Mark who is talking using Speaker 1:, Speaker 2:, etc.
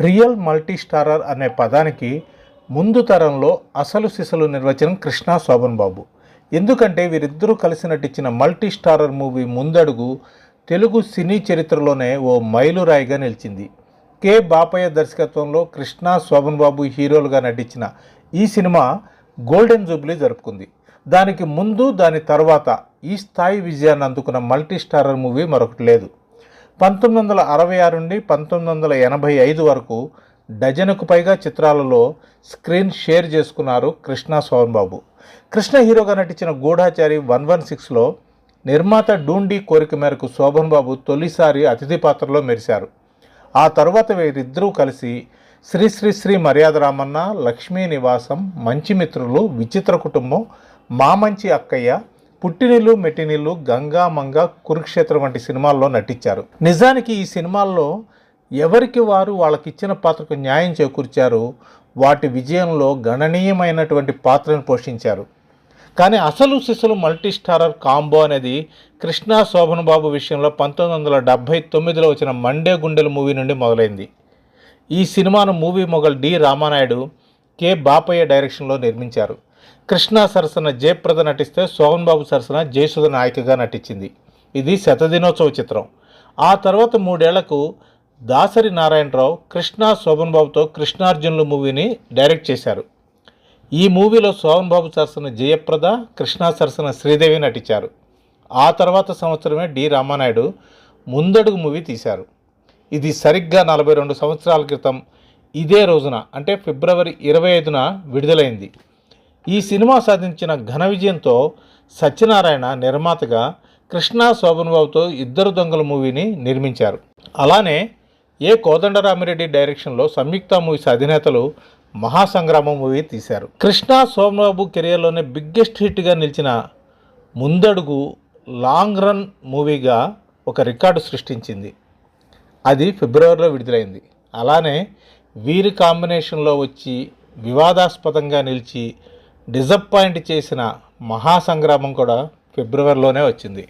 Speaker 1: Real multi starrer అనే పదానికి ముందు తరంలో అసలు సిసలు నిర్వచనం కృష్ణా శోభన్ బాబు. ఎందుకంటే వీరిద్దరూ కలిసి నటించిన మల్టీ స్టారర్ మూవీ ముందడుగు తెలుగు సినీ చరిత్రలోనే ఓ మైలురాయిగా నిలిచింది. కె. బాపయ్య దర్శకత్వంలో కృష్ణా శోభన్ బాబు హీరోలుగా నటించిన ఈ సినిమా గోల్డెన్ జూబ్లీ జరుపుకుంది. దానికి ముందు దాని తర్వాత ఈ స్థాయి విజయాన్ని అందుకున్న మల్టీస్టారర్ మూవీ మరొకటి లేదు. పంతొమ్మిది వందల అరవై ఆరు నుండి పంతొమ్మిది వందల ఎనభై ఐదు వరకు డజనుకు పైగా చిత్రాలలో స్క్రీన్ షేర్ చేసుకున్నారు కృష్ణ సోహన్ బాబు కృష్ణ హీరోగా నటించిన గూఢాచారి వన్ వన్ సిక్స్లో నిర్మాత డూండి కోరిక మేరకు శోభన్ బాబు తొలిసారి అతిథి పాత్రలో మెరిశారు. ఆ తరువాత వీరిద్దరూ కలిసి శ్రీ శ్రీ శ్రీ మర్యాద రామన్న లక్ష్మీ నివాసం మంచి మిత్రులు విచిత్ర కుటుంబం మా మంచి అక్కయ్య పుట్టినిల్లు మెట్టినిల్లు గంగా మంగ కురుక్షేత్రం వంటి సినిమాల్లో నటించారు. నిజానికి ఈ సినిమాల్లో ఎవరికి వారు వాళ్ళకిచ్చిన పాత్రకు న్యాయం చేకూర్చారు వాటి విజయంలో గణనీయమైనటువంటి పాత్రను పోషించారు. కానీ అసలు శిశులు మల్టీ స్టారర్ కాంబో అనేది కృష్ణా శోభన్ బాబు విషయంలో పంతొమ్మిది వందల డెబ్భై తొమ్మిదిలో వచ్చిన మండే గుండెలు మూవీ నుండి మొదలైంది. ఈ సినిమాను movie mogul D Ramanaidu K Bapaiah డైరెక్షన్లో నిర్మించారు. కృష్ణ సరసన జయప్రద నటిస్తే సోహన్ బాబు సరసన జయసుధ నాయికగా నటించింది. ఇది శతదినోత్సవ చిత్రం. ఆ తర్వాత మూడేళ్ళకు దాసరి నారాయణరావు కృష్ణ శోభన్ బాబుతో కృష్ణార్జునులు మూవీని డైరెక్ట్ చేశారు. ఈ మూవీలో శోభన్ బాబు సరసన జయప్రద కృష్ణ సరసన శ్రీదేవి నటించారు. ఆ తర్వాత సంవత్సరమే డి రామానాయుడు ముందడుగు మూవీ తీశారు. ఇది సరిగ్గా నలభై రెండు సంవత్సరాల క్రితం. ఇదే రోజున అంటే ఫిబ్రవరి ఇరవై ఐదున విడుదలైంది. ఈ సినిమా సాధించిన ఘన విజయంతో సత్యనారాయణ నిర్మాతగా కృష్ణా శోభన్ బాబుతో ఇద్దరు దొంగల మూవీని నిర్మించారు. అలానే ఏ కోదండరామిరెడ్డి డైరెక్షన్లో సంయుక్త మూవీస్ అధినేతలు మహాసంగ్రామం మూవీ తీశారు. కృష్ణా సోమబాబు కెరియర్లోనే బిగ్గెస్ట్ హిట్గా నిలిచిన ముందడుగు లాంగ్ రన్ మూవీగా ఒక రికార్డు సృష్టించింది. అది ఫిబ్రవరిలో విడుదలైంది. అలానే వీరి కాంబినేషన్లో వచ్చి వివాదాస్పదంగా నిలిచి డిజప్పాయింట్ చేసిన మహాసంగ్రామం కూడా ఫిబ్రవరిలోనే వచ్చింది.